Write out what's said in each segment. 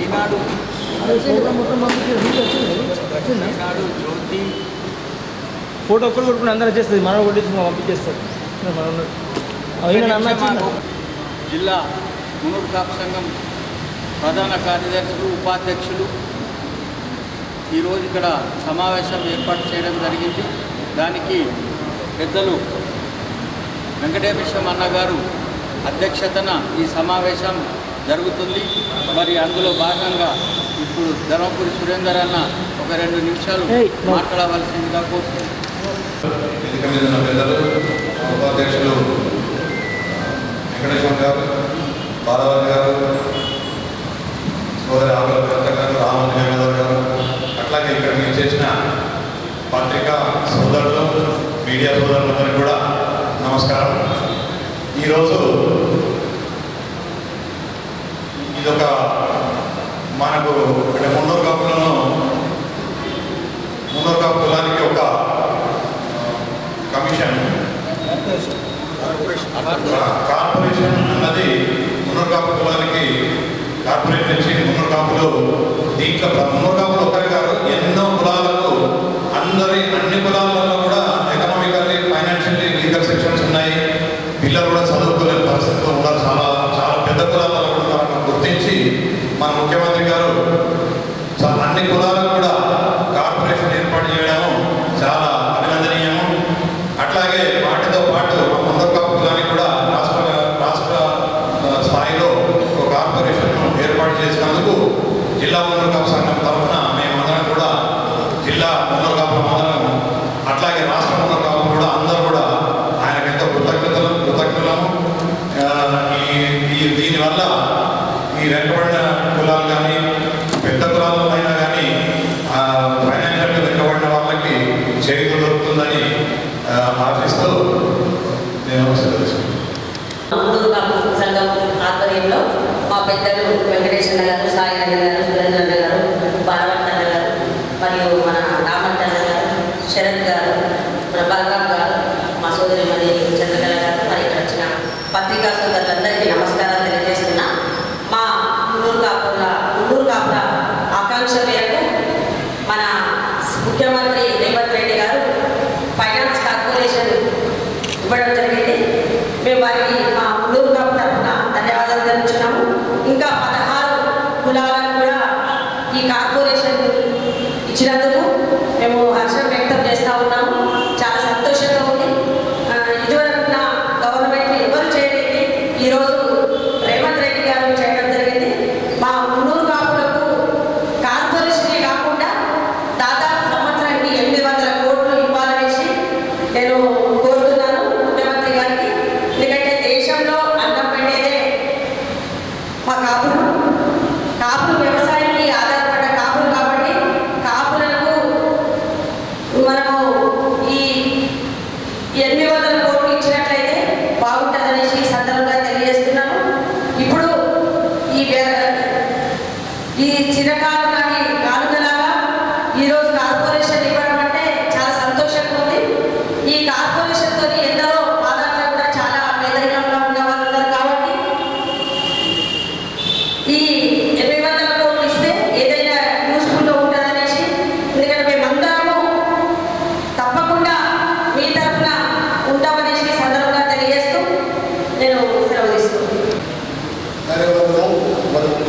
ఈనాడు జ్యోతి photo ఒక్కరు కొట్టుకుని అందరూ వచ్చేస్తుంది మనం కొట్టేసి పంపించేస్తారు జిల్లా పునరుద్ధాప సంఘం ప్రధాన కార్యదర్శులు ఉపాధ్యక్షులు. ఈరోజు ఇక్కడ సమావేశం ఏర్పాటు చేయడం జరిగింది. దానికి పెద్దలు వెంకటేశ్వరం అన్న గారు అధ్యక్షతన ఈ సమావేశం జరుగుతుంది. మరి అందులో భాగంగా ఇప్పుడు ధర్మపురి సురేందర్ అన్న ఒక రెండు నిమిషాలు మాట్లాడవలసిందిగా కోరుతున్నాను వెంకటేశ్వర గారు గారు గారు మీరు చేసిన పత్రికా సోదరులు మీడియా సోదరులందరికీ కూడా నమస్కారం. ఈరోజు ఇదొక మనకు ఇక్కడ మున్నూరు కప్పులను మున్నూరు కప్పులానికి ఒక కమిషన్. కార్పొరేషన్ అన్నది మున్నూరు కాపు కులానికి కార్పొరేషన్ నుంచి మున్నూరు కాపులో దీంట్లో మున్నూరు మా పెద్దలు వెంకటేశ్వర గారు సాయి గారు Acaba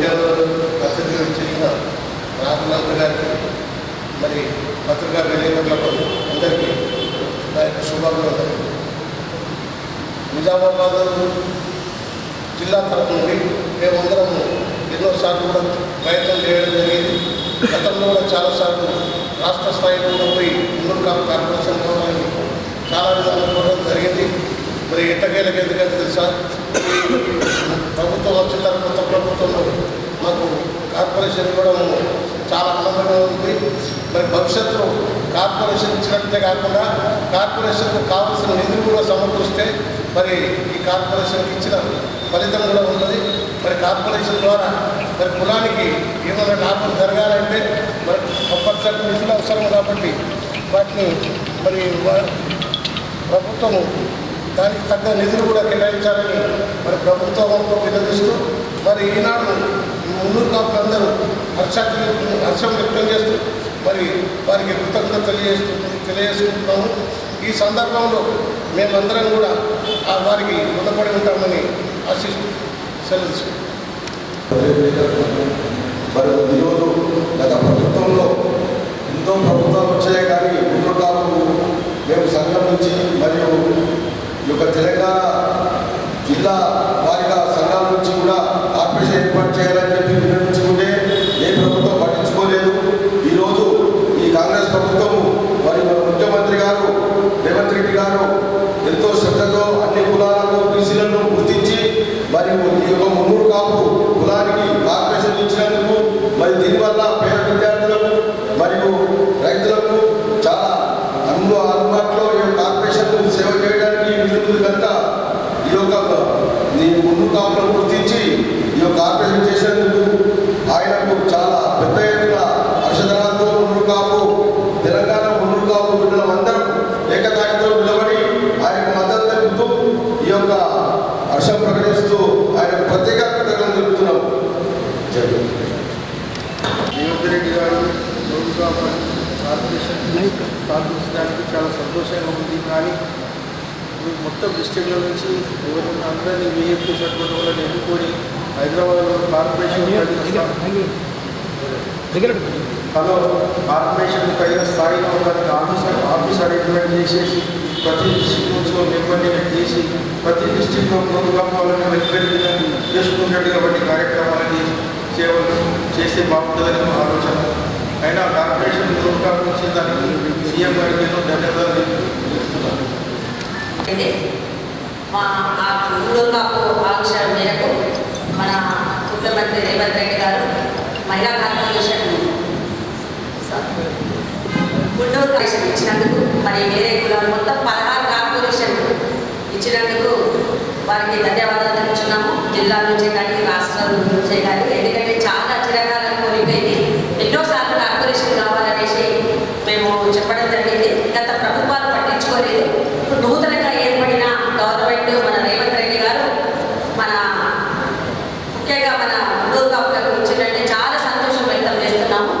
విజయవాడలో అతిథిగా చేసిన రాఘునాథ్ గారికి మరి పత్రికా విలేకరులకు అందరికీ నా యొక్క శుభాభివందనలు. నిజామాబాద్ జిల్లా తరఫు నుండి మేమందరము ఎన్నోసార్లు కూడా ప్రయత్నం చేయడం జరిగింది. గతంలో కూడా చాలాసార్లు రాష్ట్ర స్థాయిలో పోయి ముందు కార్పొరేషన్ చాలా విధాలు కూడా జరిగింది. మరి ఎట్టకేలకు ఎందుకంటే తెలుసా? ప్రభుత్వం వచ్చిన తర్వాత ప్రభుత్వంలో మాకు కార్పొరేషన్ కూడా చాలా ఆనందంగా ఉంది. మరి భవిష్యత్తులో కార్పొరేషన్ ఇచ్చినట్టే కాకుండా కార్పొరేషన్కు కావాల్సిన నిధులు కూడా సమకూరిస్తే మరి ఈ కార్పొరేషన్కి ఇచ్చిన ఫలితం కూడా ఉన్నది మరి కార్పొరేషన్ ద్వారా మరి కులానికి ఏమైనా లాభం జరగాలంటే మరి కంపల్సరీ నిధులు అవసరం కాబట్టి వాటిని మరి ప్రభుత్వము దానికి తగ్గ నిధులు కూడా కేటాయించాలని మరి ప్రభుత్వంతో విన్నవిస్తూ మరి ఈనాడు మున్నూరు కాపులందరూ హర్షాన్ని హర్షం వ్యక్తం చేస్తూ మరి వారికి కృతజ్ఞత తెలియజేస్తూ తెలియజేసుకుంటున్నాము. ఈ సందర్భంలో మేమందరం కూడా ఆ వారికి రుణపడి ఉంటామని ఆశిస్తూ సెలవు మరి ఈరోజు గత ప్రభుత్వంలో ఎంతో ప్రభుత్వాలు వచ్చాయి కానీ ముందు కాపు మేము సంఘం నుంచి మరియు ఒక తెలంగాణ జిల్లా వారిగా సంఘాల నుంచి కూడా కార్పొరేషన్ ఏర్పాటు చేయాలని చెప్పి విన్నవించుకుంటే ఏ ప్రభుత్వం పట్టించుకోలేదు ఈరోజు ఈ కాంగ్రెస్ ప్రభుత్వము మరియు మన ముఖ్యమంత్రి గారు రేవంత్ రెడ్డి గారు ఎంతో శ్రద్ధతో అన్ని కులాలను బీసీలను గుర్తించి మరియు ఈ యొక్క మున్నూరు కాపు కులానికి కార్పొరేషన్ ఇచ్చినందుకు మరి దీనివల్ల పేద విద్యార్థులకు మరియు రైతులకు చాలా అను అందుబాటులో ఈ యొక్క కార్పొరేషన్ సేవ చేయడానికి వీలుంది కనుక ఈ యొక్క ఈ మున్నూరు కాపులను గుర్తించి ఈ యొక్క కార్పొరేషన్ చేసినందుకు ఆయనకు చాలా పెద్ద ఎత్తున హర్షధనాలతో మున్నూరు కాపు తెలంగాణ మున్నూరు కాపు బిడ్డలం అందరం ఏకతాటితో నిలబడి ఆయనకు మద్దతు తెలుపుతూ ఈ యొక్క హర్షం ప్రకటిస్తూ ఆయనకు ప్రత్యేక కృతజ్ఞతలు తెలుపుతున్నాం జై హింద్. రేవంత్ రెడ్డి గారు కార్పొరేషన్ స్థాపించడానికి చాలా సంతోషంగా ఉంది. కానీ మొత్తం డిస్టిక్ల నుంచి ఎవరున్న అందరినీ విఏపీ సర్పంచ్ వాళ్ళని ఎన్నుకొని హైదరాబాద్లో కార్పొరేషన్ హలో కార్పొరేషన్ తగిన స్థాయిలో దానికి ఆఫీసర్ ఆఫీస్ అరేంజ్మెంట్ చేసేసి ప్రతి డిస్టిక్ నుంచి ఒక చేసి ప్రతి డిస్టిక్లో ప్రోగ్రామ్ వాళ్ళని వెల్ఫేర్ చేసుకున్నట్టుగా కార్యక్రమాలని సేవలు చేసే బాగుంటుందని మా ఆలోచన. అయినా కార్పొరేషన్ ప్రోగ్రామ్ వచ్చిన దానికి సీఎం గారికి ఎన్నో ధన్యవాదాలు తెలుపుతున్నాను. మా ఆ ముందు కాపు మేరకు మన ముఖ్యమంత్రి రేవంత్ రెడ్డి గారు మహిళా కార్పొరేషన్ గుంటూరు కార్పొరేషన్ ఇచ్చినందుకు మరి వేరే కులాలు మొత్తం పదహారు కార్పొరేషన్ ఇచ్చినందుకు వారికి ధన్యవాదాలు తెలుపుతున్నాము జిల్లా నుంచి కానీ రాష్ట్రాల నుంచి కానీ ఎందుకంటే చాలా చిరకాల కోరికైంది ఎన్నోసార్లు కార్పొరేషన్ కావాలనేసి మేము చెప్పడం జరిగింది. గత ప్రభుత్వాలు పట్టించుకోలేదు. నూతనంగా ఏర్పడిన గవర్నమెంట్ మన రేవంత్ రెడ్డి గారు మన ముఖ్యంగా మన ముందు కాపులకు ఇచ్చినట్టే చాలా సంతోషం వ్యక్తం చేస్తున్నాము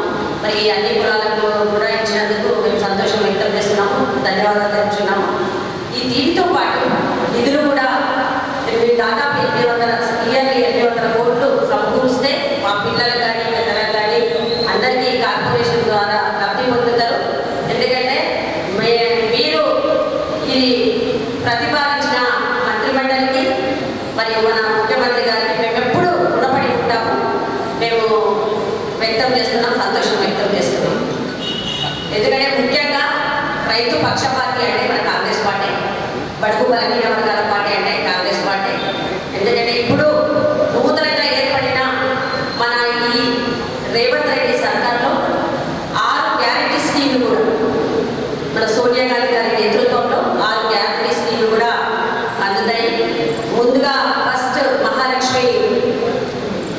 మరి ఈ అన్ని కులాలకు కూడా ఇచ్చినందుకు మేము సంతోషం వ్యక్తం చేస్తున్నాము ధన్యవాదాలు తెలుపుతున్నాము ఈ దీనితో పాటు నిధులు కూడా ఎనిమిది దాదాపు ఎనిమిది వందల ఇయర్లీ ఎనిమిది వందల కోట్లు సమకూరిస్తే మా పిల్లలకు కానీ పెద్దలకు కానీ అందరికీ కార్పొరేషన్ ద్వారా లబ్ధి పొందుతారు ఎందుకంటే మే- మీరు ఇది ప్రతిపాదించిన మంత్రిమండలికి మరియు మన ముఖ్యమంత్రి గారికి మేము ఎప్పుడు రుణపడి ఉంటాము మేము వ్యక్తం చేస్తున్నాం సంతోషం వ్యక్తం చేస్తున్నాం ఎందుకంటే ముఖ్యంగా రైతు పక్షపాతి అంటే మన కాంగ్రెస్ పార్టీ బడుగు బలహీన వర్గాల పార్టీ అంటే కాంగ్రెస్ పార్టీ. ఎందుకంటే ఇప్పుడు నూతనంగా ఏర్పడిన మన ఈ రేవంత్ రెడ్డి సర్కార్లో ఆరు గ్యారంటీ స్కీమ్లు కూడా మన సోనియా గాంధీ గారి నేతృత్వంలో ఆరు గ్యారంటీ స్కీమ్లు కూడా అందుతాయి. ముందుగా ఫస్ట్ మహాలక్ష్మి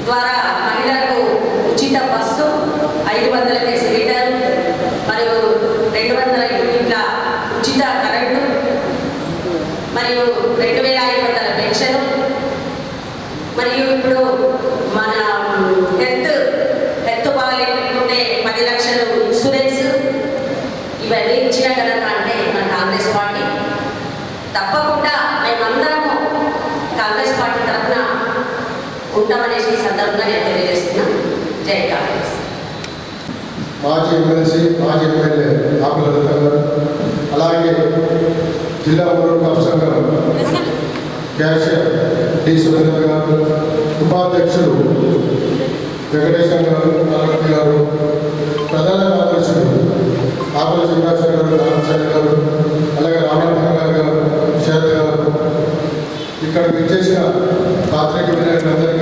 ద్వారా ఇవన్నీ ఇచ్చిన ఘనత అంటే మన కాంగ్రెస్ పార్టీ. తప్పకుండా మేమందరము కాంగ్రెస్ పార్టీ తరఫున ఉంటామనేసి సందర్భంగా నేను తెలియజేస్తున్నా. జై కాంగ్రెస్. మాజీ ఎమ్మెల్సీ మాజీ ఎమ్మెల్యే ఆకుల గారు అలాగే జిల్లా ఊరు కాపు సంఘం క్యాషియర్ డి సురేంద్ర గారు ఉపాధ్యక్షుడు వెంకటేశ్వర గారు గారు ప్రధాన కార్యదర్శులు ఆకుల శ్రీనివాసరావు గారు నారాయణ గారు అలాగే రామనాథన్ గారు గారు శరత్ గారు ఇక్కడ విచ్చేసిన పాత్రిక వినాయకులందరికీ